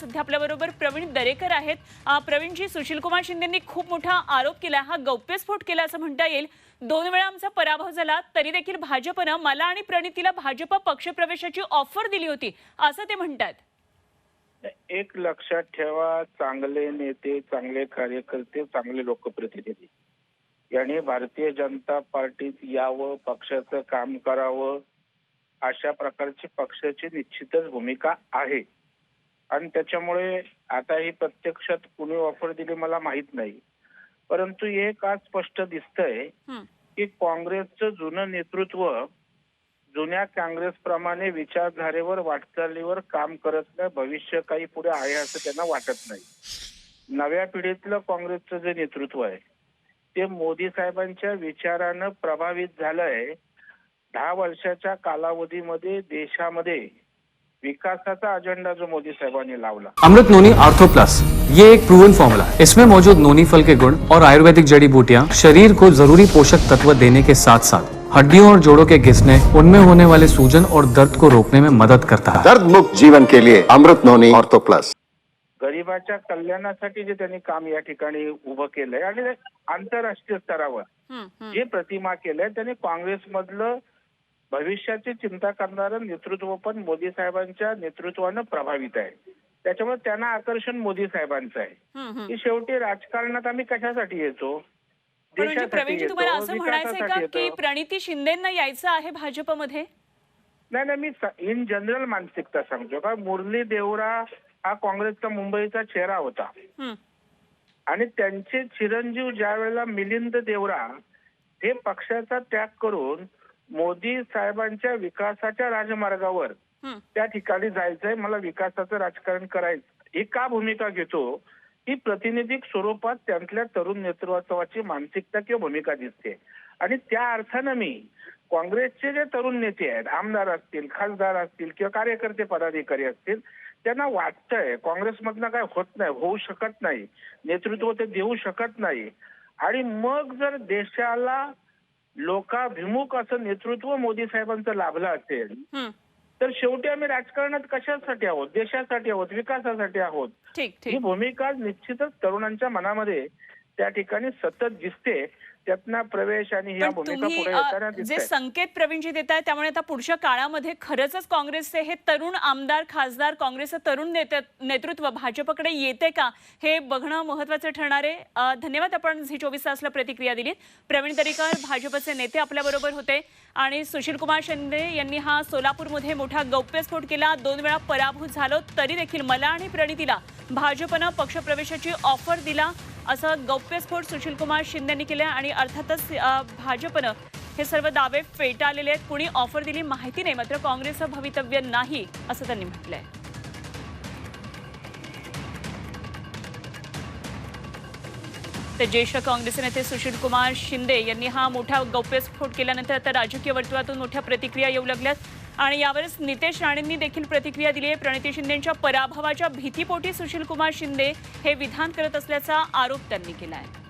सध्या आपल्याबरोबर प्रवीण दरेकर आहेत. अ, प्रवीणजी सुशीलकुमार शिंदेंनी खूप मोठा आरोप केला. हा गौप्यस्फोट केला असं म्हणता येईल. दोन वेळा आमचा पराभव झाला. तरी देखील भाजपनं मला आणि प्रणितीला भाजप पक्षप्रवेशाची ऑफर दिली होती असं ते म्हणतात. एक लक्षात ठेवा चांगले नेते चांगले कार्यकर्ते चांगले लोकप्रतिनिधी. यांनी भारतीय जनता पार्टीत यावं पक्षाचं काम करावं अशा प्रकारची पक्षाची निश्चितच भूमिका आहे. आणि त्याच्यामुळे आता ही प्रत्यक्षात कुणी ऑफर दिली मला माहीत नाही. परंतु एक आज स्पष्ट दिसतंय. की काँग्रेसचं जुनं नेतृत्व जुन्या काँग्रेस प्रमाणे विचारधारेवर वाटचालीवर काम करत नाही. भविष्य काही पुढे आहे असं त्यांना वाटत नाही. नव्या पिढीतलं काँग्रेसचं जे नेतृत्व आहे ते मोदी साहेबांच्या विचारानं प्रभावित झालंय. दहा वर्षाच्या कालावधीमध्ये देशामध्ये विकासाचा अजेंडा जो मोदी साहेबांनी लावला. अमृत नोनी आर्थो प्लस ये एक प्रूवन फॉर्मूला है। इसमें मौजूद नोनी फल के गुण और आयुर्वेदिक जड़ी बूटियाँ शरीर को जरूरी पोषक तत्व देने के साथ साथ हड्डियों और जोड़ों के घिसने उनमें होने वाले सूजन और दर्द को रोकने में मदद करता है। दर्द मुक्त जीवन के लिए अमृत नोनी ऑर्थो प्लस गरिबाच्या कल्याणासाठी जे त्यांनी काम या ठिकाणी उभं केलंय आणि आंतरराष्ट्रीय स्तरावर. जे प्रतिमा केलंय त्यांनी काँग्रेसमधलं भविष्याची चिंता करणारं नेतृत्व पण मोदी साहेबांच्या नेतृत्वानं प्रभावित आहे. त्याच्यामुळे त्यांना आकर्षण मोदी साहेबांचं आहे. की शेवटी राजकारणात आम्ही कशासाठी येतो? म्हणजे प्रवीणजी तुम्हाला असं म्हणायचंय का की. प्रणिती शिंदेंना यायचं आहे भाजपमध्ये? नाही नाही मी इन जनरल मानसिकता सांगतो का? मुरली देवरा हा काँग्रेसचा मुंबईचा चेहरा होता. आणि त्यांचे चिरंजीव ज्या वेळेला मिलिंद देवरा हे पक्षाचा त्याग करून मोदी साहेबांच्या विकासाच्या राजमार्गावर. त्या ठिकाणी जायचंय मला विकासाचं राजकारण करायचं. ही का भूमिका घेतो? ही प्रातिनिधिक स्वरूपात त्यांतल्या तरुण नेतृत्वाची मानसिकता किंवा भूमिका दिसते. आणि त्या अर्थानं मी काँग्रेसचे जे तरुण नेते आहेत आमदार असतील खासदार असतील किंवा कार्यकर्ते पदाधिकारी असतील त्यांना वाटतंय काँग्रेसमधनं काय होत नाही होऊ शकत नाही नेतृत्व ते देऊ शकत नाही. आणि मग जर देशाला लोकाभिमुख असं नेतृत्व मोदी साहेबांचं लाभलं असेल. तर शेवटी आम्ही राजकारणात कशासाठी आहोत? देशासाठी आहोत? विकासासाठी आहोत? ही भूमिका निश्चितच तरुणांच्या मनामध्ये त्या ठिकाणी सतत दिसते त्यातनं प्रवेश आणि ह्या भूमिका पुढे येताना जे संकेत प्रवीणजी देत आहे त्यामुळे आता पुढच्या काळामध्ये खरंच काँग्रेसचे हे तरुण आमदार खासदार काँग्रेसचं तरुण नेते- नेतृत्व भाजपकडे येते का हे बघणं महत्वाचं ठरणार आहे. धन्यवाद आपण झी चोवीस तासला प्रतिक्रिया दिली प्रवीण दरेकर भाजपचे नेते आपल्याबरोबर होते आणि सुशीलकुमार शिंदे यांनी हा सोलापूरमध्ये मोठा गौप्यस्फोट केला. दोन वेळा पराभूत झालो तरी देखील मला आणि प्रणितीला भाजपनं पक्षप्रवेशाची ऑफर दिला. असं गौप्यस्फोट सुशीलकुमार शिंदे यांनी केलं आणि अर्थातच भाजपनं हे सर्व दावे फेटाळलेले आहेत. कुणी ऑफर दिली माहिती नाही मात्र काँग्रेसचं भवितव्य नाही असं त्यांनी म्हटलंय. तर ज्येष्ठ काँग्रेस नेते सुशील कुमार शिंदे यांनी हा मोठा गौप्यस्फोट केल्यानंतर आता राजकीय वर्तुळातून मोठ्या प्रतिक्रिया येऊ लागल्यात. आणि यावरच नितेश राणेंनी देखील प्रतिक्रिया दिली आहे. प्रणिती शिंदेच्या पराभवाच्या भीतीपोटी सुशील कुमार शिंदे हे विधान करत असल्याचा आरोप त्यांनी केला आहे.